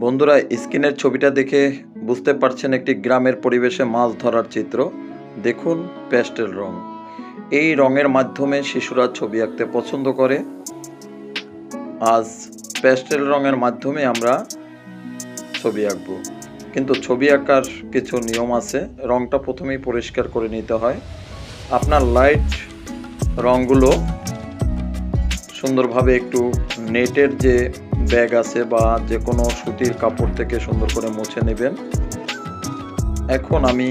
বন্ধুরা, স্ক্রিনের ছবিটা দেখে বুঝতে পারছেন একটি গ্রামের পরিবেশে মাছ ধরার চিত্র। দেখুন প্যাস্টেল রং। এই রঙের মাধ্যমে শিশুরা ছবি আঁকতে পছন্দ করে। আজ প্যাস্টেল রঙের মাধ্যমে আমরা ছবি আঁকবো। কিন্তু ছবি আঁকার কিছু নিয়ম আছে। রংটা প্রথমেই পরিষ্কার করে নিতে হয়। আপনার লাইট রঙগুলো সুন্দরভাবে একটু নেটের যে ব্যাগ আছে বা যে কোনো সুতির কাপড় থেকে সুন্দর করে মুছে নেবেন। এখন আমি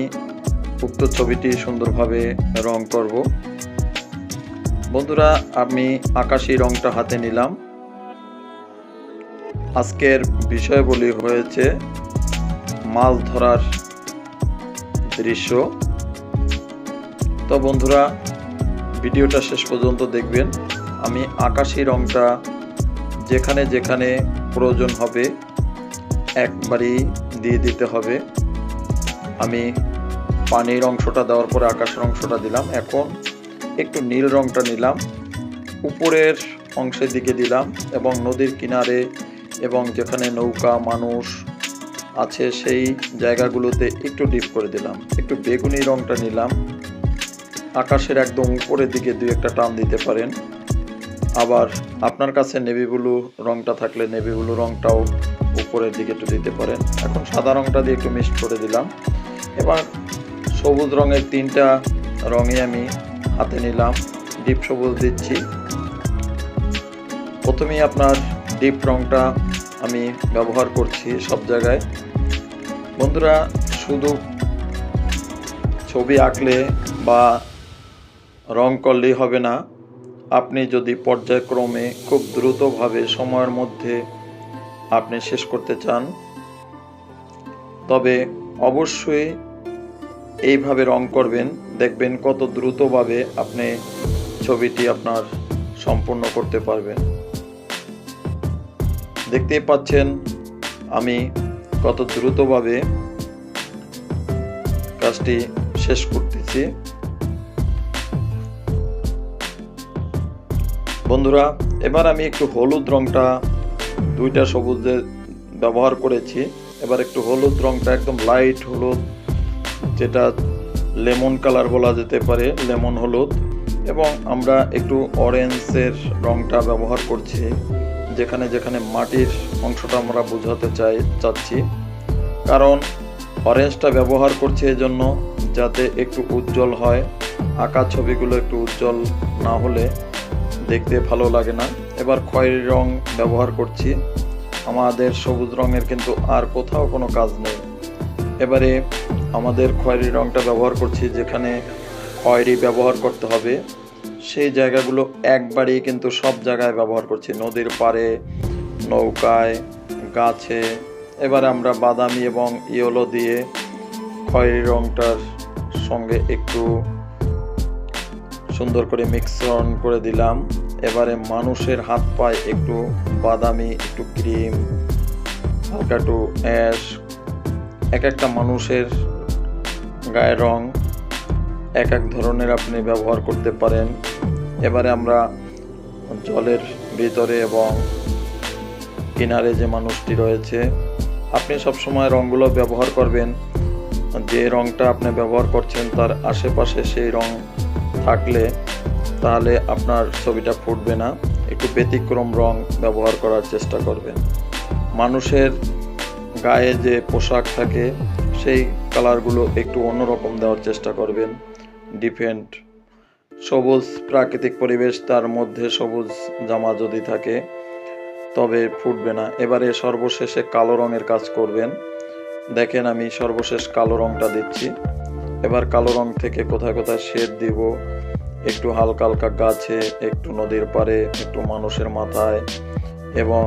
উক্ত ছবিটি সুন্দরভাবে রং করব। বন্ধুরা, আমি আকাশি রংটা হাতে নিলাম। আজকের বিষয়বলি হয়েছে মাছ ধরার দৃশ্য। তো বন্ধুরা, ভিডিওটা শেষ পর্যন্ত দেখবেন। আমি আকাশি রংটা যেখানে যেখানে প্রয়োজন হবে, একবারই দিয়ে দিতে হবে। আমি পানির অংশটা দেওয়ার পরে আকাশের অংশটা দিলাম। এখন একটু নীল রংটা নিলাম। উপরের অংশের দিকে দিলাম এবং নদীর কিনারে এবং যেখানে নৌকা, মানুষ আছে সেই জায়গাগুলোতে একটু ডিপ করে দিলাম। একটু বেগুনি রংটা নিলাম। আকাশের একদম উপরের দিকে দুই একটা টান দিতে পারেন। আবার আপনার কাছে নেভি ব্লু রংটা থাকলে নেভি ব্লু রংটাও উপরের দিকে একটু দিতে পারেন। এখন সাদা রংটা দিয়ে একটু মিক্সড করে দিলাম। এবার সবুজ রঙের তিনটা রঙে আমি হাতে নিলাম। ডিপ সবুজ দিচ্ছি। প্রথমেই আপনার ডিপ রংটা আমি ব্যবহার করছি সব জায়গায়। বন্ধুরা, শুধু ছবি আঁকলে বা রং করলেই হবে না। আপনি যদি পর্যায়ক্রমে খুব দ্রুতভাবে সময়ের মধ্যে আপনি শেষ করতে চান, তবে অবশ্যই এইভাবে রং করবেন, দেখবেন কত দ্রুতভাবে আপনি ছবিটি আপনার সম্পূর্ণ করতে পারবেন। দেখতেই পাচ্ছেন, আমি কত দ্রুতভাবে কাজটি শেষ করতেছি। বন্ধুরা, এবার আমি একটু হলুদ রংটা দুইটা সবুজে ব্যবহার করেছি। এবার একটু হলুদ রংটা একদম লাইট হলুদ, যেটা লেমন কালার বলা যেতে পারে, লেমন হলুদ। এবং আমরা একটু অরেঞ্জের রংটা ব্যবহার করছি, যেখানে যেখানে মাটির অংশটা আমরা বোঝাতে চাই, চাচ্ছি। কারণ অরেঞ্জটা ব্যবহার করছি এজন্য যাতে একটু উজ্জ্বল হয়, আঁকা ছবিগুলো একটু উজ্জ্বল না হলে দেখতে ভালো লাগে না। এবার খয়েরি রং ব্যবহার করছি। আমাদের সবুজ রঙের কিন্তু আর কোথাও কোনো কাজ নেই। এবারে আমাদের খয়েরি রংটা ব্যবহার করছি, যেখানে খয়েরি ব্যবহার করতে হবে। সেই জায়গাগুলো একবারেই কিন্তু সব জায়গায় ব্যবহার করছি। নদীর পাড়ে, নৌকায়, গাছে। এবারে আমরা বাদামি এবং ইয়েলো দিয়ে খয়েরি রংটার সঙ্গে একটু সুন্দর করে মিক্সন করে দিলাম। এবারে মানুষের হাত পায়ে একটু বাদামি, একটু ক্রিম হালকা একটু অ্যাশ এক একটা মানুষের গায়ের রং এক এক ধরনের আপনি ব্যবহার করতে পারেন। এবারে আমরা জলের ভিতরে এবং কিনারে যে মানুষটি রয়েছে, আপনি সবসময় রঙগুলো ব্যবহার করবেন। যে রংটা আপনি ব্যবহার করছেন, তার আশেপাশে সেই রং থাকলে তাহলে আপনার ছবিটা ফুটবে না। একটু ব্যতিক্রম রং ব্যবহার করার চেষ্টা করবেন। মানুষের গায়ে যে পোশাক থাকে, সেই কালারগুলো একটু অন্যরকম দেওয়ার চেষ্টা করবেন। ডিফেন্ট। সবুজ প্রাকৃতিক পরিবেশ, তার মধ্যে সবুজ জামা যদি থাকে, তবে ফুটবে না। এবারে সর্বশেষে কালো রঙের কাজ করবেন। দেখেন আমি সর্বশেষ কালো রংটা দিচ্ছি। এবার কালো রং থেকে কোথায় কোথায় শেড দিব একটু হালকা হালকা গাছে, একটু নদীর পারে একটু মানুষের মাথায় এবং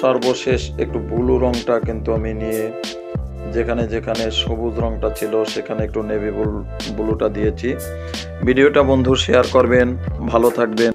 সর্বশেষ একটু ব্লু রংটা কিন্তু আমি নিয়ে যেখানে যেখানে সবুজ রংটা ছিল সেখানে একটু নেভি ব্লুটা দিয়েছি। ভিডিওটা বন্ধু শেয়ার করবেন, ভালো থাকবেন।